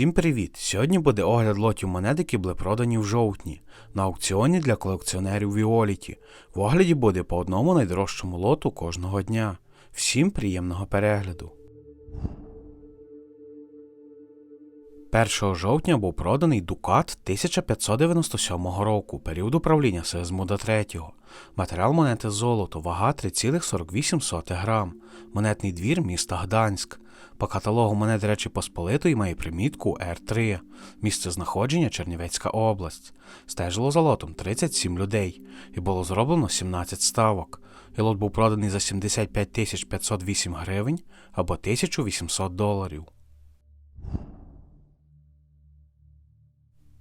Всім привіт! Сьогодні буде огляд лотів монет, які були продані в жовтні на аукціоні для колекціонерів Віоліті. В огляді буде по одному найдорожчому лоту кожного дня. Всім приємного перегляду. 1 жовтня був проданий Дукат 1597 року, період управління Сигизмунда III. Матеріал монети золото, вага 3,48 грам. Монетний двір міста Гданськ. По каталогу монет Речі Посполитої має примітку Р3. Місце знаходження Чернівецька область. Стежило за лотом 37 людей і було зроблено 17 ставок. І лот був проданий за 75 508 гривень або 1800 доларів.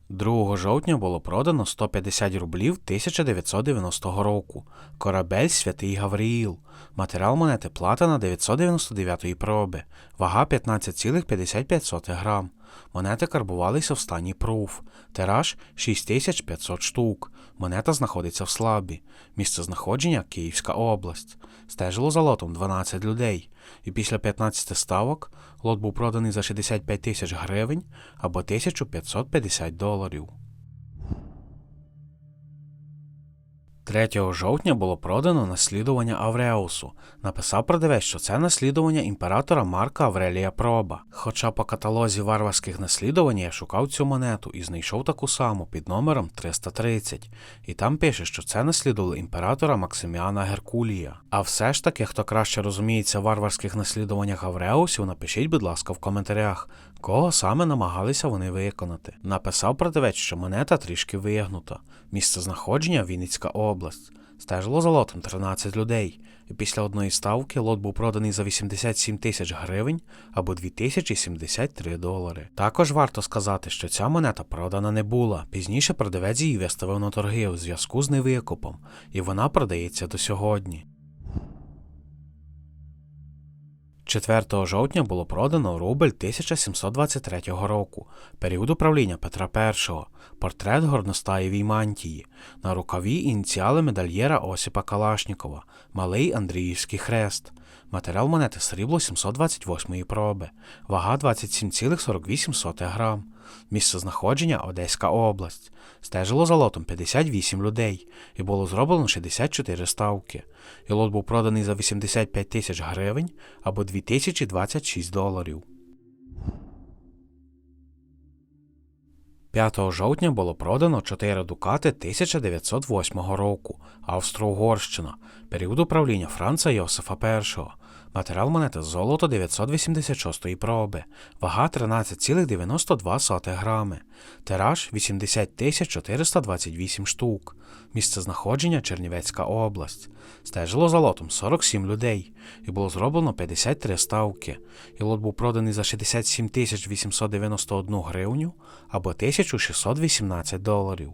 2 жовтня було продано 150 рублів 1990 року. Корабель Святий Гавриїл. Матеріал монети платина 999 проби. Вага 15,55 грам. Монети карбувалися в стані пруф. Тираж 6500 штук. Монета знаходиться в слабі. Місце знаходження Київська область. Стежило за лотом 12 людей. І після 15 ставок лот був проданий за 65 тисяч гривень або 1550 доларів. 3 жовтня було продано наслідування Авреусу. Написав продавець, що це наслідування імператора Марка Аврелія Проба. Хоча по каталозі варварських наслідувань я шукав цю монету і знайшов таку саму під номером 330. І там пише, що це наслідували імператора Максиміана Геркулія. А все ж таки, хто краще розуміється в варварських наслідуваннях Авреусів, напишіть, будь ласка, в коментарях, кого саме намагалися вони виконати. Написав продавець, що монета трішки вигнута. Місце знаходження Вінницька область. Стежило за лотом 13 людей, і після одної ставки лот був проданий за 87 тисяч гривень або 2073 долари. Також варто сказати, що ця монета продана не була. Пізніше продавець її виставив на торги у зв'язку з невикупом, і вона продається до сьогодні. 4 жовтня було продано рубль 1723 року, період управління Петра І, портрет горностаєвій мантії, на рукаві ініціали медальєра Осіпа Калашнікова, малий Андріївський хрест, матеріал монети срібло 728 проби, вага 27,48 грам. Місце знаходження Одеська область. Стежило за лотом 58 людей і було зроблено 64 ставки. І лот був проданий за 85 тисяч гривень або 2026 доларів. 5 жовтня було продано 4 дукати 1908 року, Австро-Угорщина, період управління Франца Йосифа І. Матеріал монети золото 986 проби, вага 13,92 грами, тираж 80 428 штук, місце знаходження Чернівецька область. Стежило за лотом 47 людей, і було зроблено 53 ставки, і лот був проданий за 67 891 гривню або 1618 доларів.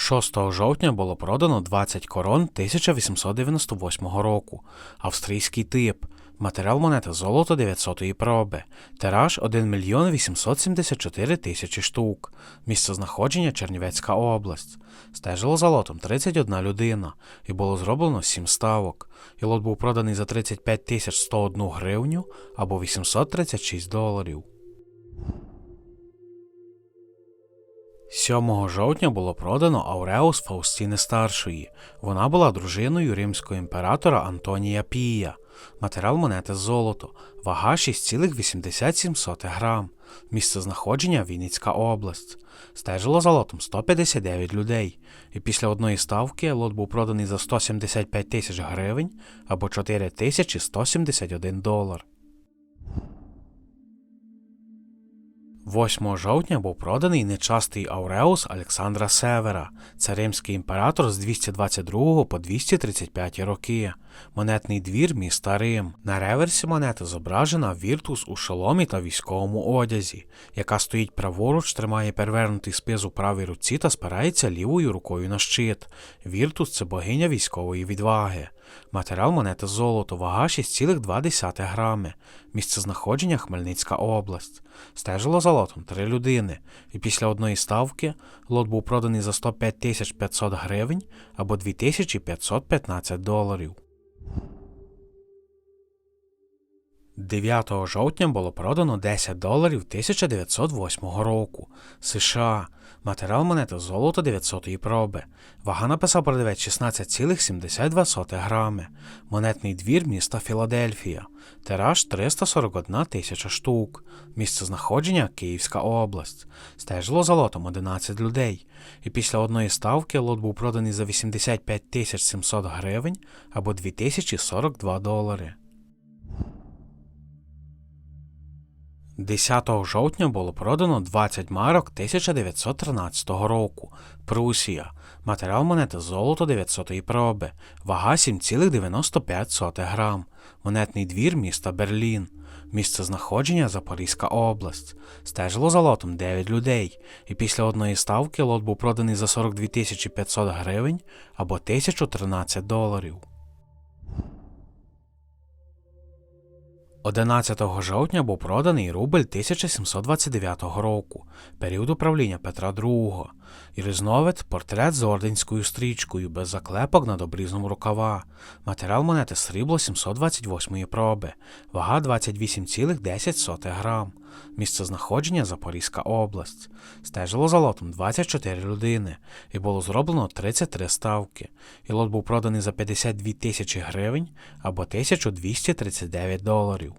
6 жовтня було продано 20 корон 1898 року, австрійський тип, матеріал монети золото 900-ї проби, тираж 1 мільйон 874 тисячі штук, місце знаходження Чернівецька область. Стежило за лотом 31 людина, і було зроблено 7 ставок, і лот був проданий за 35 тисяч 101 гривню або 836 доларів. 7 жовтня було продано Ауреус Фаустіни Старшої. Вона була дружиною римського імператора Антонія Пія. Матеріал монети золото, вага 6,87 грам. Місце знаходження Вінницька область. Стежило за лотом 159 людей, і після одної ставки лот був проданий за 175 тисяч гривень або 4171 долар. 8 жовтня був проданий нечастий Ауреус Олександра Севера, це римський імператор з 222 по 235 роки, монетний двір міста Рим. На реверсі монети зображена Віртус у шоломі та військовому одязі, яка стоїть праворуч, тримає перевернутий спис у правій руці та спирається лівою рукою на щит. Віртус це богиня військової відваги. Матеріал монети золото, вага 6,2 грами. Місце знаходження Хмельницька область. Стежило за лотом три людини, і після одної ставки лот був проданий за 105 500 гривень або 2515 доларів. 9 жовтня було продано 10 доларів 1908 року. США. Матеріал монети золото 900 проби. Вага написав продавець 16,72 грами. Монетний двір міста Філадельфія. Тираж 341 тисяча штук. Місце знаходження Київська область. Стежило за лотом 11 людей. І після одної ставки лот був проданий за 85 тисяч 700 гривень або 2042 долари. 10 жовтня було продано 20 марок 1913 року. Прусія. Матеріал монети золото 900 проби. Вага 7,95 грам. Монетний двір міста Берлін. Місце знаходження Запорізька область. Стежило за лотом 9 людей. І після одної ставки лот був проданий за 42 500 гривень або 1013 доларів. 11 жовтня був проданий рубль 1729 року, період управління Петра II, і різновид портрет з орденською стрічкою без заклепок над обрізом рукава, матеріал монети срібло 728-ї проби, вага 28,10 грам, місце знаходження Запорізька область. Стежило за лотом 24 людини, і було зроблено 33 ставки, і лот був проданий за 52 тисячі гривень або 1239 доларів.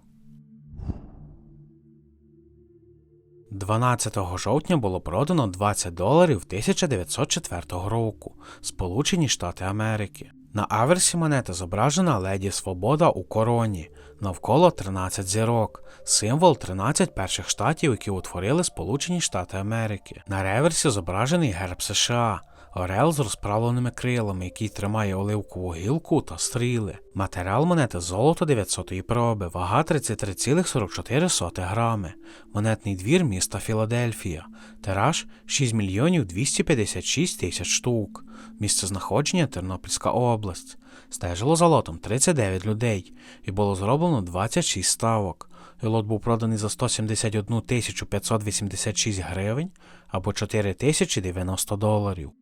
12 жовтня було продано 20 доларів 1904 року, Сполучені Штати Америки. На аверсі монети зображена леді Свобода у короні, навколо 13 зірок, символ 13 перших штатів, які утворили Сполучені Штати Америки. На реверсі зображений герб США. Орел з розправленими крилами, який тримає оливкову гілку та стріли. Матеріал монети золото 900 проби, вага 33,44 грами. Монетний двір міста Філадельфія. Тираж 6 мільйонів 256 тисяч штук. Місце знаходження Тернопільська область. Стежило за лотом 39 людей, і було зроблено 26 ставок. І лот був проданий за 171 тисячу 586 гривень або 4 тисячі 90 доларів.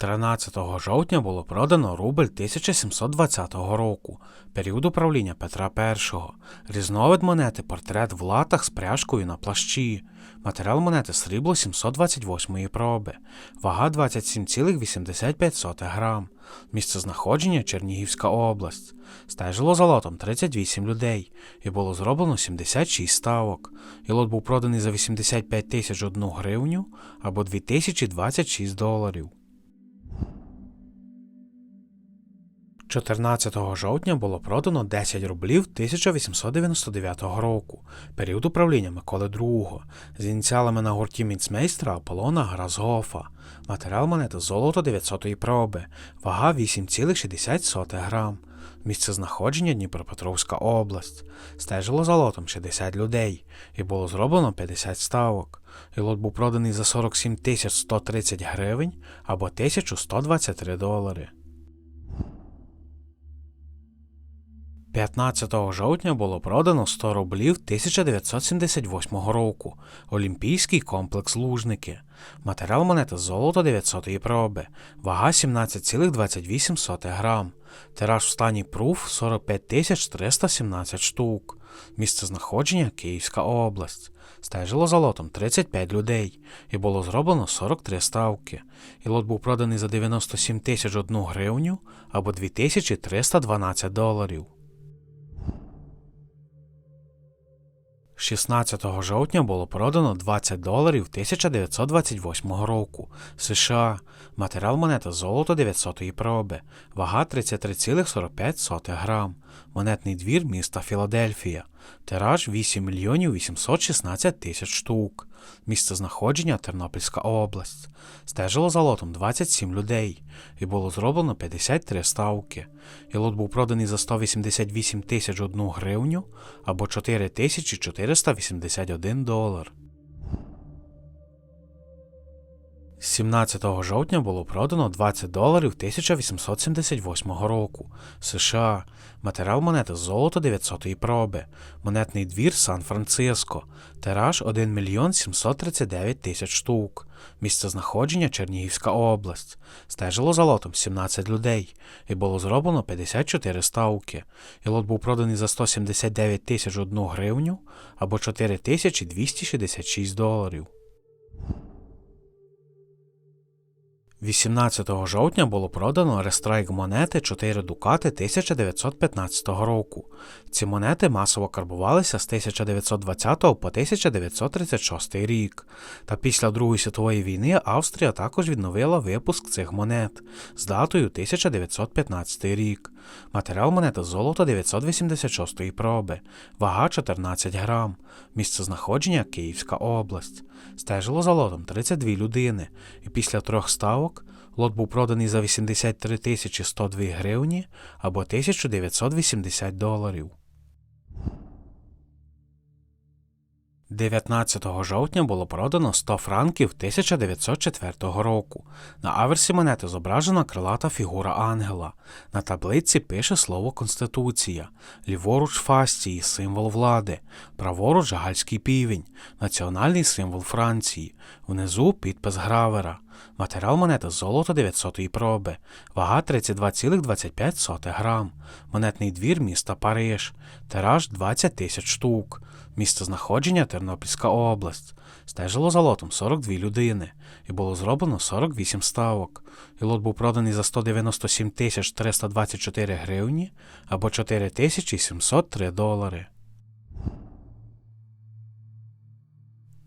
13 жовтня було продано рубль 1720 року, період управління Петра І, різновид монети портрет в латах з пряжкою на плащі, матеріал монети срібло 728 проби, вага 27,85 грам, місце знаходження Чернігівська область. Стежило за лотом 38 людей, і було зроблено 76 ставок, і лот був проданий за 85 тисяч одну гривню або 2026 доларів. 14 жовтня було продано 10 рублів 1899 року, період управління Миколи II, з ініціалами на гурті мінцмейстра Аполлона Гразгофа, матеріал монети золото 900 проби, вага 8,60 грам, місце знаходження Дніпропетровська область. Стежило за лотом 60 людей, і було зроблено 50 ставок. І лот був проданий за 47 130 гривень або 1123 долари. 15 жовтня було продано 100 рублів 1978 року. Олімпійський комплекс Лужники. Матеріал монети золото 900 проби. Вага 17,28 грам. Тираж в стані пруф 45 317 штук. Місце знаходження Київська область. Стежило за лотом 35 людей, і було зроблено 43 ставки. І лот був проданий за 97 тисяч одну гривню або 2312 доларів. 16 жовтня було продано 20 доларів 1928 року. США. Матеріал монета золото 900 проби, вага 33,45 грам. Монетний двір міста Філадельфія. Тираж 8 мільйонів 816 тисяч штук. Місце знаходження Тернопільська область. Стежило за лотом 27 людей, і було зроблено 53 ставки. І лот був проданий за 188 тисяч 1 гривню або 4 тисячі 481 долар. 17 жовтня було продано 20 доларів 1878 року. США. Матеріал монети золото 900-ї проби. Монетний двір Сан-Франциско. Тираж 1 мільйон 739 тисяч штук. Місце знаходження Чернігівська область. Стежило за лотом 17 людей. І було зроблено 54 ставки. І лот був проданий за 179 тисяч 1 гривню або 4266 доларів. 18 жовтня було продано рестрайк монети 4 дукати 1915 року. Ці монети масово карбувалися з 1920 по 1936 рік. Та після Другої світової війни Австрія також відновила випуск цих монет з датою 1915 рік. Матеріал монети золото 986 проби, вага 14 грам, місце знаходження Київська область. Стежило за лотом 32 людини, і після трьох ставок лот був проданий за 83 тисячі 102 гривні або 1980 доларів. 19 жовтня було продано 100 франків 1904 року. На аверсі монети зображена крилата фігура ангела. На таблиці пише слово Конституція, ліворуч фастії символ влади, праворуч гальський півень, національний символ Франції, внизу підпис гравера. Матеріал монети золото 900 проби, вага 32,25 грам, монетний двір міста Париж, тираж 20 тисяч штук, місце знаходження Тернопільська область. Стежило за лотом 42 людини, і було зроблено 48 ставок. І лот був проданий за 197 тисяч 324 гривні або 4703 долари.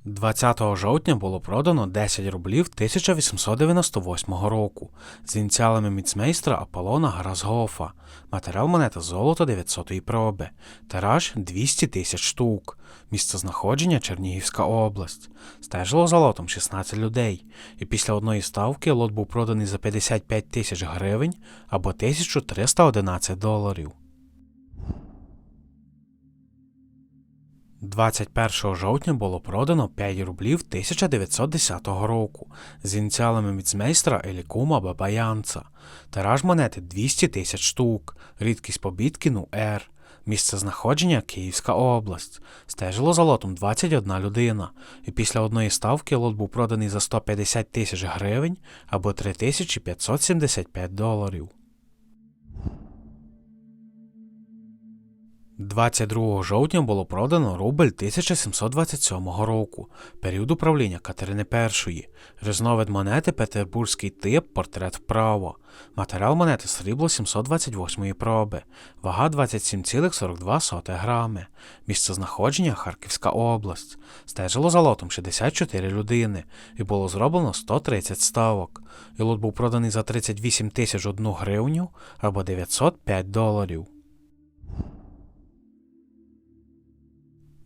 20 жовтня було продано 10 рублів 1898 року з ініціалами міцмейстра Аполлона Гразгофа. Матеріал монета золото 900-ї проби. Тираж 200 тисяч штук. Місце знаходження Чернігівська область. Стежило за лотом 16 людей. І після одної ставки лот був проданий за 55 тисяч гривень або 1311 доларів. 21 жовтня було продано 5 рублів 1910 року з ініціалами міцмейстра Елікума Бабаянца. Тираж монети 200 тисяч штук, рідкість побіткіну Р. Місце знаходження Київська область. Стежило за лотом 21 людина, і після одної ставки лот був проданий за 150 тисяч гривень або 3575 доларів. 22 жовтня було продано рубль 1727 року, період управління Катерини І, різновид монети Петербурзький тип, портрет вправо, матеріал монети срібло 728 проби, вага 27,42 грами, місце знаходження Харківська область, стежило за лотом 64 людини і було зроблено 130 ставок, і лот був проданий за 38 тисяч 1 гривню або 905 доларів.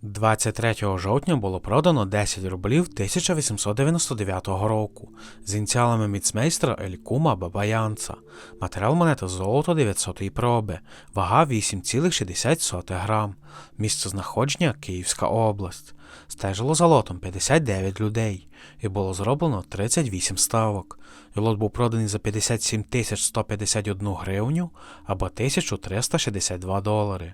23 жовтня було продано 10 рублів 1899 року з ініціалами міцмейстра Елькума Бабаянца. Матеріал монети золото 900 проби, вага 8,60 грам, місце знаходження Київська область. Стежило за лотом 59 людей і було зроблено 38 ставок. І лот був проданий за 57 151 гривню або 1362 долари.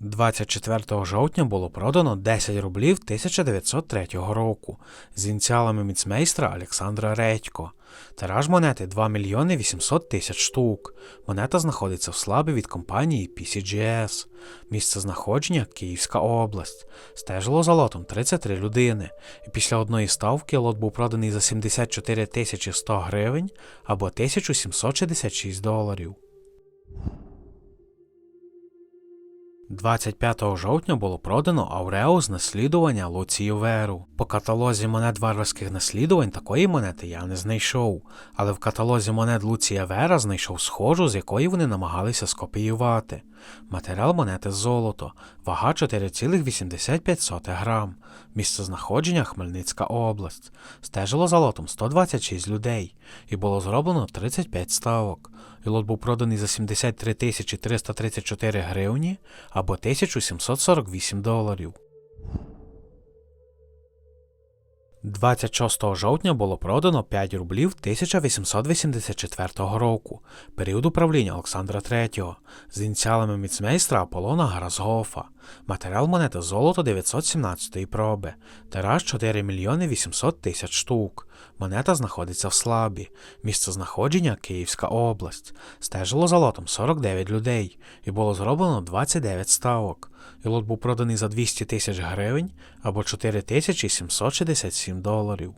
24 жовтня було продано 10 рублів 1903 року з ініціалами міцмейстра Олександра Редько. Тираж монети 2 мільйони 800 тисяч штук. Монета знаходиться в слабі від компанії PCGS. Місце знаходження Київська область. Стежило за лотом 33 людини. І після одної ставки лот був проданий за 74 тисячі 100 гривень або 1766 доларів. 25 жовтня було продано Аурео з наслідування Луцію Веру. По каталозі монет варварських наслідувань такої монети я не знайшов, але в каталозі монет Луція Вера знайшов схожу, з якої вони намагалися скопіювати. Матеріал монети золото, вага 4,85 грам, місце знаходження Хмельницька область. Стежило за лотом 126 людей, і було зроблено 35 ставок. І лот був проданий за 73 334 гривні або 1748 доларів. 26 жовтня було продано 5 рублів 1884 року, період управління Олександра III, з ініціалами міцмейстра Аполлона Гаразгофа. Матеріал монети золото 917 проби, тираж 4 мільйони 800 тисяч штук. Монета знаходиться в Слабі, місце знаходження Київська область. Стежило за лотом 49 людей і було зроблено 29 ставок. І лот був проданий за 200 тисяч гривень або 4767 доларів.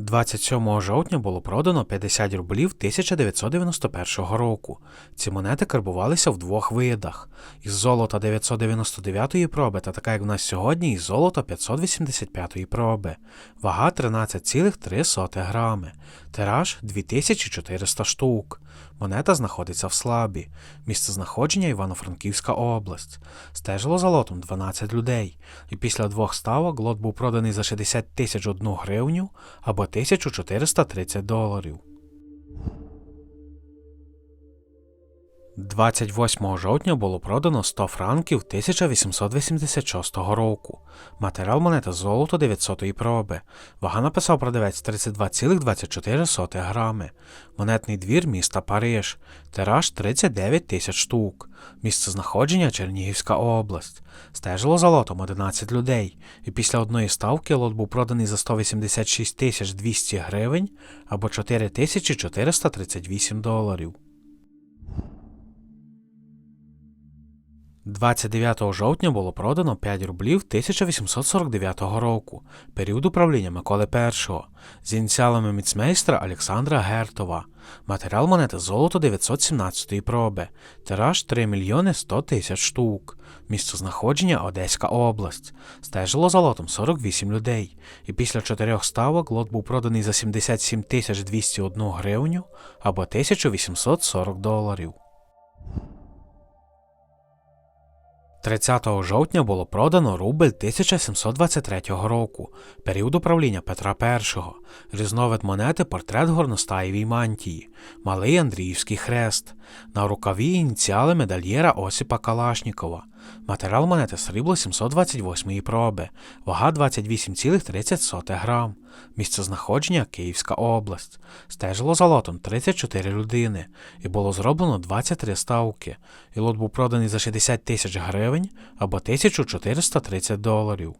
27 жовтня було продано 50 рублів 1991 року. Ці монети карбувалися в двох видах: із золота 999 проби та така, як в нас сьогодні, із золота 585 проби. Вага 13,3 грами. Тираж 2400 штук. Монета знаходиться в Слабі. Місце знаходження Івано-Франківська область. Стежило за лотом 12 людей. І після двох ставок лот був проданий за 60 тисяч одну гривню або 1430 доларів. 28 жовтня було продано 100 франків 1886 року. Матеріал монети золото 900 проби. Вага написав продавець 32,24 грами. Монетний двір міста Париж. Тираж 39 тисяч штук. Місце знаходження Чернігівська область. Стежило за лотом 11 людей. І після одної ставки лот був проданий за 186 тисяч 200 гривень або 4438 доларів. 29 жовтня було продано 5 рублів 1849 року, період управління Миколи І, з ініціалами міцмейстра Олександра Гертова. Матеріал монети золото 917 проби, тираж 3 мільйони 100 тисяч штук. Місце знаходження Одеська область. Стежило за лотом 48 людей, і після чотирьох ставок лот був проданий за 77 тисяч 201 гривню або 1840 доларів. 30 жовтня було продано рубль 1723 року, період управління Петра І, різновид монети портрет горностаєвій мантії, малий Андріївський хрест, на рукаві ініціали медальєра Осіпа Калашнікова, матеріал монети срібло 728 проби, вага 28,30 грам, місце знаходження Київська область, стежило за лотом 34 людини, і було зроблено 23 ставки, і лот був проданий за 60 тисяч гривень або 1430 доларів.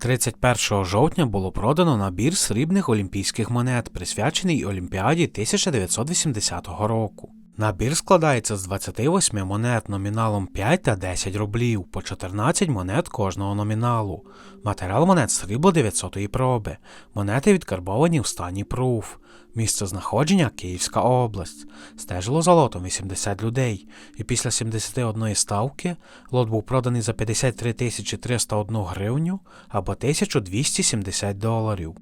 31 жовтня було продано набір срібних олімпійських монет, присвячений Олімпіаді 1980 року. Набір складається з 28 монет номіналом 5 та 10 рублів, по 14 монет кожного номіналу. Матеріал монет срібло 900-ї проби. Монети відкарбовані в стані пруф. Місце знаходження Київська область. Стежило за лотом 80 людей, і після 71 ставки лот був проданий за 53 301 гривню або 1270 доларів.